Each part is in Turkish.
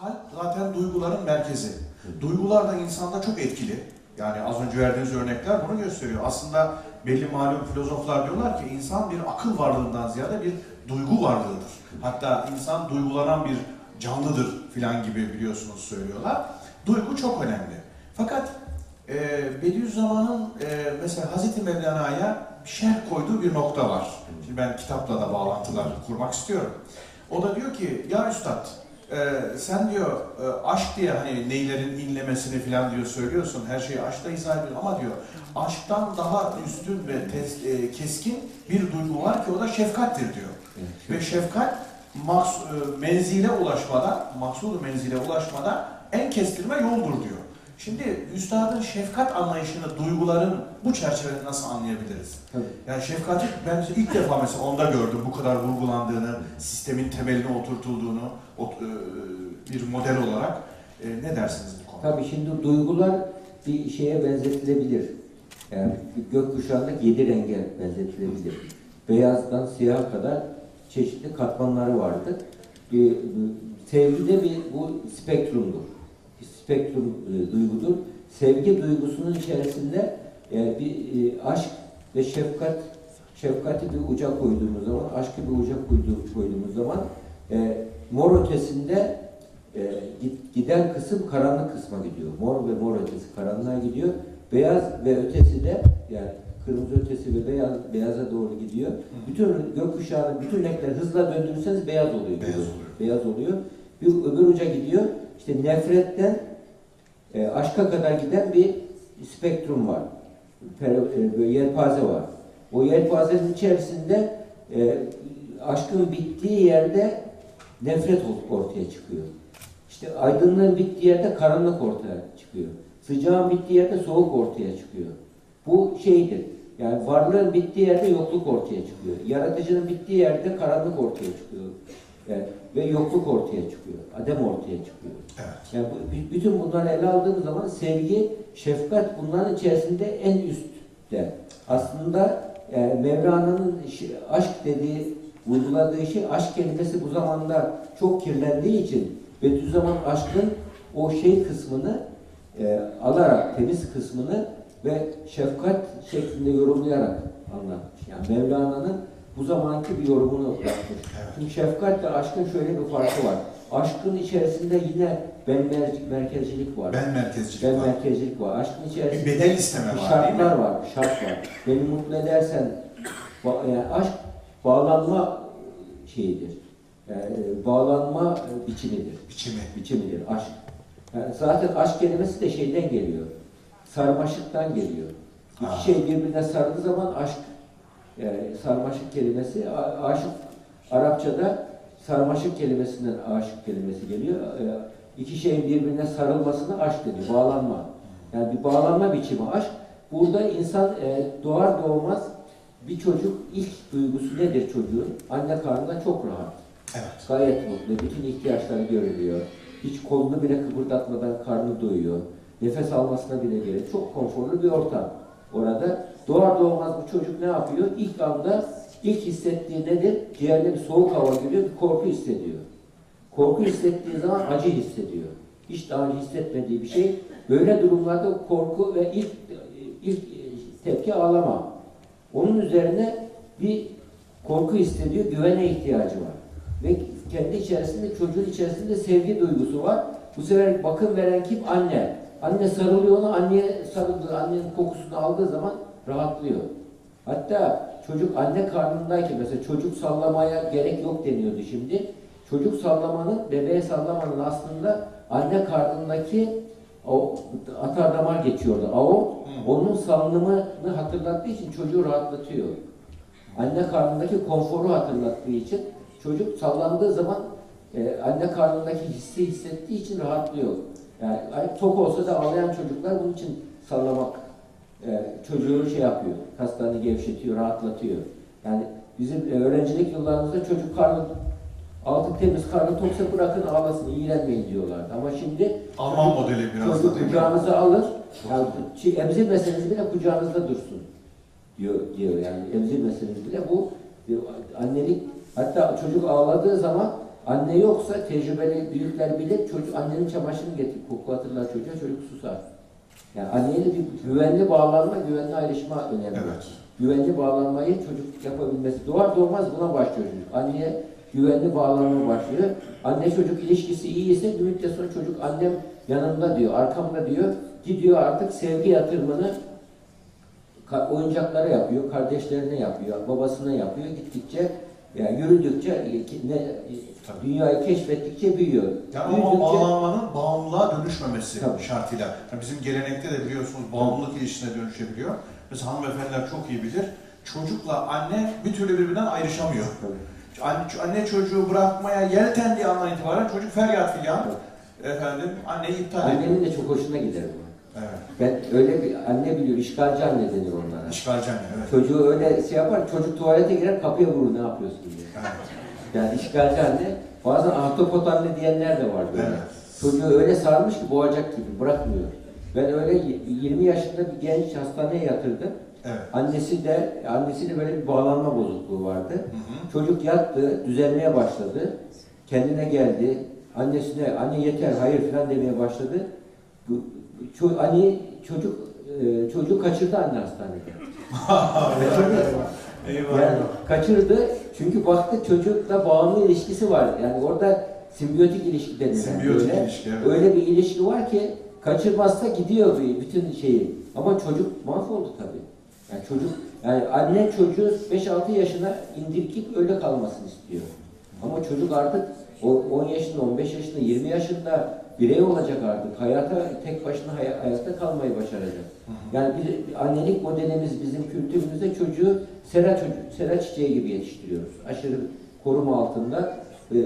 Kalp zaten duyguların merkezi. Duygular da insanda çok etkili. Yani az önce verdiğiniz örnekler bunu gösteriyor. Aslında belli malum filozoflar diyorlar ki insan bir akıl varlığından ziyade bir duygu varlığıdır. Hatta insan duygulanan bir canlıdır filan gibi biliyorsunuz söylüyorlar. Duygu çok önemli. Fakat e, Bediüzzaman'ın e, mesela Hazreti Mevlana'ya şerh koyduğu bir nokta var. Şimdi ben kitapla da bağlantılar kurmak istiyorum. O da diyor ki ya üstad e, sen diyor e, aşk diye hani neylerin inlemesini falan diyor söylüyorsun. Her şeyi aşkla izah ediyor ama diyor aşktan daha üstün ve tez- e, keskin bir duygu var ki o da şefkattir diyor. Ve şefkat maks- e, menzile ulaşmada, maksudu menzile ulaşmada en kestirme yoldur diyor. Şimdi üstadın şefkat anlayışını duyguların bu çerçevede nasıl anlayabiliriz? Tabii. Yani şefkati ben ilk defa mesela onda gördüm bu kadar vurgulandığını, sistemin temeline oturtulduğunu e, bir model olarak. E, ne dersiniz bu konuda? Tabii şimdi duygular bir şeye benzetilebilir. Yani gökkuşağındaki yedi renge benzetilebilir. Beyazdan siyaha kadar çeşitli katmanları vardır. Bir, sevgi de bir bu spektrumdur. Spektrum e, duygudur. Sevgi duygusunun içerisinde e, bir e, aşk ve şefkat şefkati bir uca koyduğumuz zaman, aşkı bir uca koyduğumuz, zaman e, mor ötesinde e, giden kısım karanlık kısma gidiyor. Mor ve mor ötesi karanlığa gidiyor. Beyaz ve ötesi de yani kırmızı ötesi ve beyaz beyaza doğru gidiyor. Bütün gökkuşağının bütün renkler hızla döndürürseniz beyaz oluyor. Beyaz oluyor. Beyaz oluyor. Bir öbür uca gidiyor. İşte nefretten e, aşka kadar giden bir spektrum var. Böyle yelpaze var. O yelpazenin içerisinde e, aşkın bittiği yerde nefret ortaya çıkıyor. İşte aydınlığın bittiği yerde karanlık ortaya çıkıyor. Sıcağın bittiği yerde soğuk ortaya çıkıyor. Bu şeydir. Yani varlığın bittiği yerde yokluk ortaya çıkıyor. Yaratıcının bittiği yerde karanlık ortaya çıkıyor. Yani, ve yokluk ortaya çıkıyor. Adem ortaya çıkıyor. Evet. Yani bu- bütün bunları ele aldığımız zaman sevgi, şefkat bunların içerisinde en üstte. Aslında e, Mevlana'nın aşk dediği, vurguladığı şey aşk kelimesi bu zamanda çok kirlendiği için Bediüzzaman aşkın o şey kısmını e, alarak temiz kısmını ve şefkat şeklinde yorumlayarak anlatmış. Yani Mevlana'nın bu zamanki bir yorumunu. Evet. Şimdi şefkatle aşkın şöyle bir farkı var. Aşkın içerisinde yine ben mer- merkezcilik var. Ben merkezcilik Ben var. merkezcilik var. Aşkın Bir içerisinde bedel isteme bir var şartlar var. bir Şart var. Beni mutlu edersen yani aşk bağlanma şeyidir. Yani bağlanma biçimidir. Biçimi. Biçimidir aşk. Yani zaten aşk kelimesi de şeyden geliyor. Sarmaşıktan geliyor. İki Aa. şey birbirine sardığı zaman aşk yani sarmaşık kelimesi aşık Arapçada sarmaşık kelimesinden aşık kelimesi geliyor. E, İki şeyin birbirine sarılmasına aşk deniyor. Bağlanma. Yani bir bağlanma biçimi aşk. Burada insan e, doğar doğmaz bir çocuk ilk duygusu nedir çocuğun? Anne karnında çok rahat. Evet. Gayet mutlu. Bütün ihtiyaçları görülüyor. Hiç kolunu bile kıpırdatmadan karnı doyuyor. Nefes almasına bile gerek. Çok konforlu bir ortam. Orada doğar doğmaz bu çocuk ne yapıyor? İlk anda ilk hissettiği nedir? Ciğerine bir soğuk hava giriyor, bir korku hissediyor. Korku hissettiği zaman acı hissediyor. Hiç daha önce hissetmediği bir şey. Böyle durumlarda korku ve ilk ilk tepki ağlama. Onun üzerine bir korku hissediyor, güvene ihtiyacı var. Ve kendi içerisinde, çocuğun içerisinde sevgi duygusu var. Bu sefer bakım veren kim? Anne. Anne sarılıyor ona, anneye sarıldığı, annenin kokusunu aldığı zaman rahatlıyor. Hatta çocuk anne karnındayken mesela çocuk sallamaya gerek yok deniyordu şimdi. Çocuk sallamanın, bebeğe sallamanın aslında anne karnındaki o atar damar geçiyordu. Aort, Hı. onun salınımını hatırlattığı için çocuğu rahatlatıyor. Anne karnındaki konforu hatırlattığı için çocuk sallandığı zaman e, anne karnındaki hissi hissettiği için rahatlıyor. Yani tok olsa da ağlayan çocuklar bunun için sallamak e, çocuğunu şey yapıyor, kaslarını gevşetiyor, rahatlatıyor. Yani bizim e, öğrencilik yıllarımızda çocuk karnı altı temiz karnı toksa bırakın ağlasın, iğrenmeyin diyorlardı. Ama şimdi Alman modeli biraz da çocuk mi? kucağınıza alır, yani emzirmeseniz bile kucağınızda dursun diyor, diyor yani emzirmeseniz bile bu diyor, annelik hatta çocuk ağladığı zaman Anne yoksa tecrübeli büyükler bilir çocuk annenin çamaşırını getir koklatırlar çocuğa çocuk susar. Yani anneyle bir güvenli bağlanma, güvenli ayrışma önemli. Evet. Güvenli bağlanmayı çocuk yapabilmesi. Doğar doğmaz buna başlıyor çocuk. Anneye güvenli bağlanma başlıyor. Anne çocuk ilişkisi iyi ise bir müddet sonra çocuk annem yanımda diyor, arkamda diyor. Gidiyor artık sevgi yatırımını oyuncaklara yapıyor, kardeşlerine yapıyor, babasına yapıyor. Gittikçe yani yürüdükçe ne, Tabii. dünyayı keşfettikçe büyüyor. Yani Büyüdükçe- bağlanmanın bağımlılığa dönüşmemesi Tabii. şartıyla. Yani bizim gelenekte de biliyorsunuz bağımlılık ilişkisine dönüşebiliyor. Mesela hanımefendiler çok iyi bilir. Çocukla anne bir türlü birbirinden ayrışamıyor. Tabii. Anne, anne çocuğu bırakmaya yeltendiği andan itibaren çocuk feryat figan. Efendim anneyi iptal ediyor. Annenin de çok hoşuna gider bu. Evet. Ben öyle bir anne biliyor, işgalci anne denir onlara. İşgalci anne evet. Çocuğu öyle şey yapar, çocuk tuvalete girer kapıya vurur ne yapıyorsun diye. evet. Yani işgalci anne, bazen ahtapot anne diyenler de var böyle. Evet. Çocuğu öyle sarmış ki boğacak gibi, bırakmıyor. Ben öyle y- 20 yaşında bir genç hastaneye yatırdım. Evet. Annesi de, annesi de böyle bir bağlanma bozukluğu vardı. Hı hı. Çocuk yattı, düzelmeye başladı. Kendine geldi. Annesine, anne yeter, hayır falan demeye başladı. Ço anne, çocuk, e, çocuğu kaçırdı anne hastanede. Eyvah. Yani kaçırdı çünkü baktı çocukla bağımlı ilişkisi var. Yani orada simbiyotik ilişki denilen Simbiyotik böyle. ilişki, evet. Öyle bir ilişki var ki kaçırmazsa gidiyor bir- bütün şeyi. Ama çocuk mahvoldu tabii. Yani çocuk yani anne çocuğu 5-6 yaşına indirgip öyle kalmasını istiyor. Ama çocuk artık o 10 yaşında, 15 yaşında, 20 yaşında birey olacak artık. Hayata tek başına hay- hayatta kalmayı başaracak. Yani bir, bir annelik modelimiz bizim kültürümüzde çocuğu sera çocuk, sera çiçeği gibi yetiştiriyoruz. Aşırı koruma altında. E,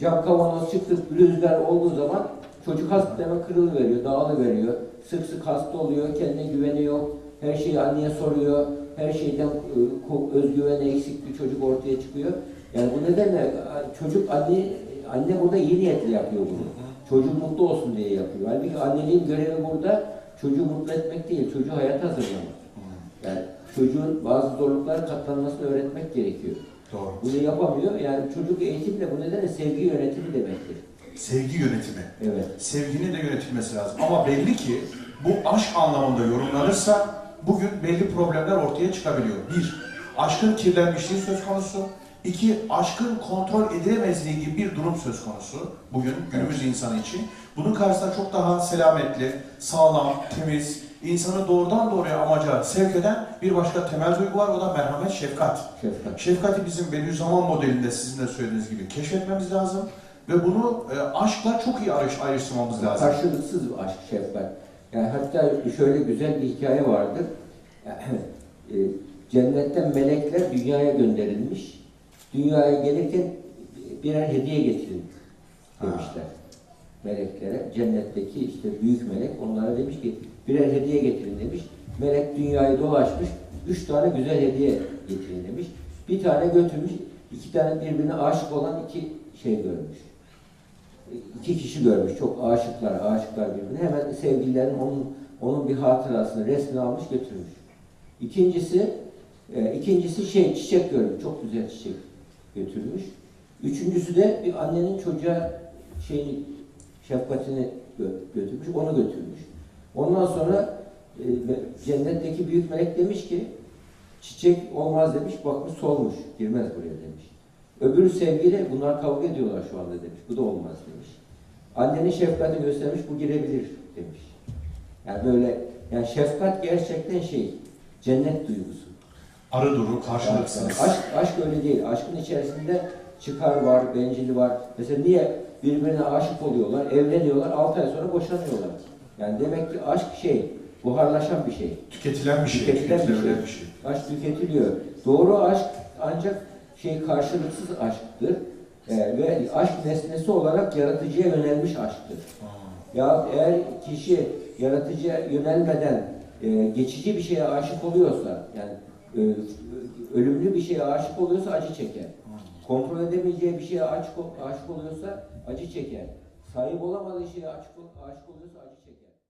cam kavanoz çıktı, rüzgar olduğu zaman çocuk hasta hemen kırılıveriyor, dağılıveriyor. Sık sık hasta oluyor, kendine güveni yok. Her şeyi anneye soruyor. Her şeyden e, özgüveni eksik bir çocuk ortaya çıkıyor. Yani bu nedenle e, çocuk anne anne burada iyi niyetle yapıyor bunu. Çocuk mutlu olsun diye yapıyor. Halbuki anneliğin görevi burada çocuğu mutlu etmek değil, çocuğu hayata hazırlamak. Yani çocuğun bazı zorluklara katlanmasını öğretmek gerekiyor. Doğru. Bunu yapamıyor. Yani çocuk eğitim de bu nedenle sevgi yönetimi demektir. Sevgi yönetimi. Evet. Sevginin de yönetilmesi lazım. Ama belli ki bu aşk anlamında yorumlanırsa bugün belli problemler ortaya çıkabiliyor. Bir, aşkın kirlenmişliği söz konusu. İki, aşkın kontrol edilemezliği gibi bir durum söz konusu. Bugün günümüz insanı için. Bunun karşısında çok daha selametli, sağlam, temiz, insanı doğrudan doğruya amaca sevk eden bir başka temel duygu var. O da merhamet, şefkat. Şefkat. Şefkati bizim Bediüzzaman modelinde sizin de söylediğiniz gibi keşfetmemiz lazım. Ve bunu e, aşkla çok iyi ayrış, ayrıştırmamız lazım. Karşılıksız bir aşk, şefkat. Yani hatta şöyle güzel bir hikaye vardır. E, Cennetten melekler dünyaya gönderilmiş. Dünyaya gelirken birer hediye getirin demişler. Meleklere, cennetteki işte büyük melek onlara demiş ki birer hediye getirin demiş. Melek dünyayı dolaşmış, üç tane güzel hediye getirin demiş. Bir tane götürmüş, iki tane birbirine aşık olan iki şey görmüş. İki kişi görmüş, çok aşıklar, aşıklar birbirine. Hemen sevgililerin onun, onun bir hatırasını, resmini almış götürmüş. İkincisi, e, ikincisi şey, çiçek görmüş, çok güzel çiçek götürmüş. Üçüncüsü de bir annenin çocuğa şeyini, şefkatini gö- götürmüş, onu götürmüş. Ondan sonra e, cennetteki büyük melek demiş ki, çiçek olmaz demiş, bakmış solmuş, girmez buraya demiş. Öbürü sevgili, bunlar kavga ediyorlar şu anda demiş, bu da olmaz demiş. Annenin şefkatini göstermiş, bu girebilir demiş. Yani böyle, yani şefkat gerçekten şey, cennet duygusu. Arı duru, karşılıksız. Aşk, aşk öyle değil. Aşkın içerisinde çıkar var, bencili var. Mesela niye birbirine aşık oluyorlar, evleniyorlar, 6 ay sonra boşanıyorlar. Yani demek ki aşk şey, buharlaşan bir şey. Tüketilen bir şey. Tüketilen bir tüketilebilen şey. bir şey. Aşk tüketiliyor. Doğru aşk ancak şey karşılıksız aşktır. Ee, ve aşk nesnesi olarak yaratıcıya yönelmiş aşktır. Ya eğer kişi yaratıcıya yönelmeden e, geçici bir şeye aşık oluyorsa, yani ölümlü bir şeye aşık oluyorsa acı çeker. Kontrol edemeyeceği bir şeye aşık, aşık oluyorsa acı çeker. Sahip olamadığı şeye aşık, aşık oluyorsa acı